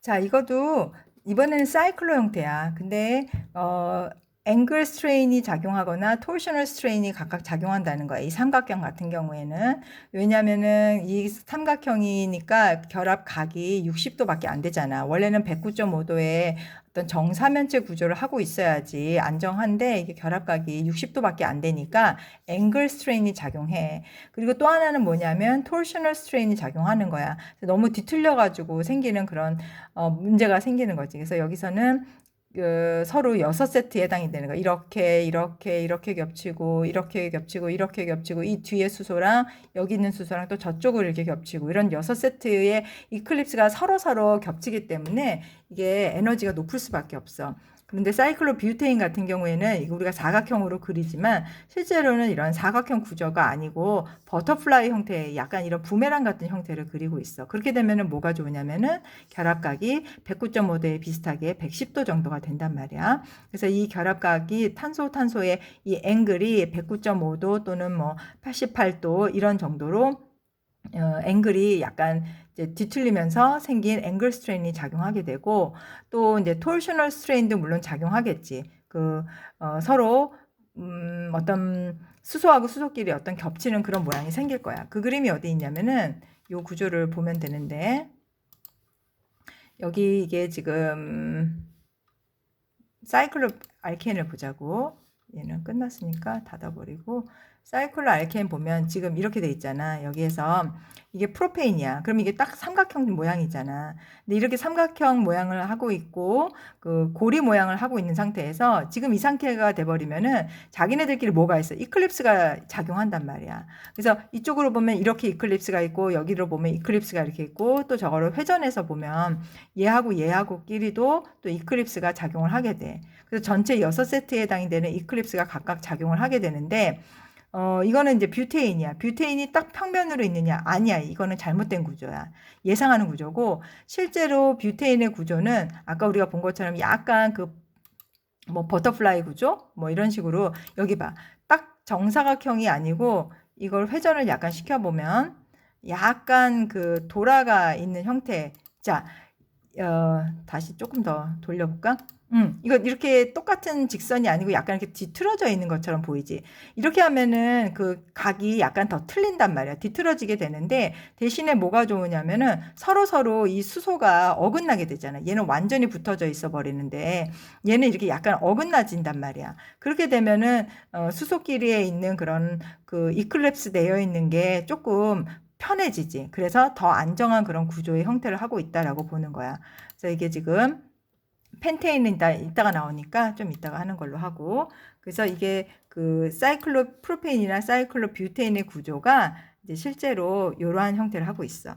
자, 이것도 이번에는 사이클로 형태야. 근데 어 앵글 스트레인이 작용하거나 토셔널 스트레인이 각각 작용한다는 거야. 이 삼각형 같은 경우에는 왜냐면은 이 삼각형이니까 결합 각이 60도밖에 안 되잖아. 원래는 109.5도의 어떤 정사면체 구조를 하고 있어야지 안정한데 이게 결합각이 60도밖에 안 되니까 앵글 스트레인이 작용해. 그리고 또 하나는 뭐냐면 토셔널 스트레인이 작용하는 거야. 너무 뒤틀려 가지고 생기는 그런 어, 문제가 생기는 거지. 그래서 여기서는 그 서로 여섯 세트에 해당이 되는 거야. 이렇게 이렇게 이렇게 겹치고 이렇게 겹치고 이렇게 겹치고 이 뒤에 수소랑 여기 있는 수소랑 또 저쪽을 이렇게 겹치고 이런 여섯 세트의 이클립스가 서로 서로 겹치기 때문에 이게 에너지가 높을 수밖에 없어. 그런데 사이클로 뷰테인 같은 경우에는 우리가 사각형으로 그리지만 실제로는 이런 사각형 구조가 아니고 버터플라이 형태의 약간 이런 부메랑 같은 형태를 그리고 있어. 그렇게 되면은 뭐가 좋으냐면은 결합각이 109.5도에 비슷하게 110도 정도가 된단 말이야. 그래서 이 결합각이 탄소 탄소의 이 앵글이 109.5도 또는 뭐 88도 이런 정도로 어, 앵글이 약간 이제 뒤틀리면서 생긴 앵글 스트레인이 작용하게 되고 또 이제 톨셔널 스트레인도 물론 작용하겠지. 그 어, 서로 음, 어떤 수소하고 수소끼리 어떤 겹치는 그런 모양이 생길 거야. 그 그림이 어디 있냐면은 요 구조를 보면 되는데 여기 이게 지금 사이클로 알케인을 보자고 얘는 끝났으니까 닫아버리고 사이클로 알케인 보면 지금 이렇게 돼 있잖아. 여기에서 이게 프로페인이야. 그럼 이게 딱 삼각형 모양이잖아. 근데 이렇게 삼각형 모양을 하고 있고 그 고리 모양을 하고 있는 상태에서 지금 이 상태가 돼 버리면은 자기네들끼리 뭐가 있어? 이클립스가 작용한단 말이야. 그래서 이쪽으로 보면 이렇게 이클립스가 있고 여기로 보면 이클립스가 이렇게 있고 또 저거를 회전해서 보면 얘하고 얘하고끼리도 또 이클립스가 작용을 하게 돼. 그래서 전체 여섯 세트에 해당이 되는 이클립스 가 각각 작용을 하게 되는데 어, 이거는 이제 뷰테인이야. 뷰테인이 딱 평면으로 있느냐? 아니야. 이거는 잘못된 구조야. 예상하는 구조고, 실제로 뷰테인의 구조는 아까 우리가 본 것처럼 약간 그, 뭐, 버터플라이 구조? 뭐, 이런 식으로, 여기 봐. 딱 정사각형이 아니고, 이걸 회전을 약간 시켜보면, 약간 그 돌아가 있는 형태. 자, 어, 다시 조금 더 돌려볼까? 음, 이거 이렇게 똑같은 직선이 아니고 약간 이렇게 뒤틀어져 있는 것처럼 보이지. 이렇게 하면은 그 각이 약간 더 틀린단 말이야. 뒤틀어지게 되는데 대신에 뭐가 좋으냐면은 서로 서로 이 수소가 어긋나게 되잖아. 얘는 완전히 붙어져 있어 버리는데 얘는 이렇게 약간 어긋나진단 말이야. 그렇게 되면은 어, 수소끼리에 있는 그런 그 이클립스 되어 있는 게 조금 편해지지. 그래서 더 안정한 그런 구조의 형태를 하고 있다라고 보는 거야. 그래서 이게 지금 펜테인은 이따, 이따가 나오니까 좀 이따가 하는 걸로 하고 그래서 이게 그 사이클로 프로페인이나 사이클로 뷰테인의 구조가 이제 실제로 이러한 형태를 하고 있어.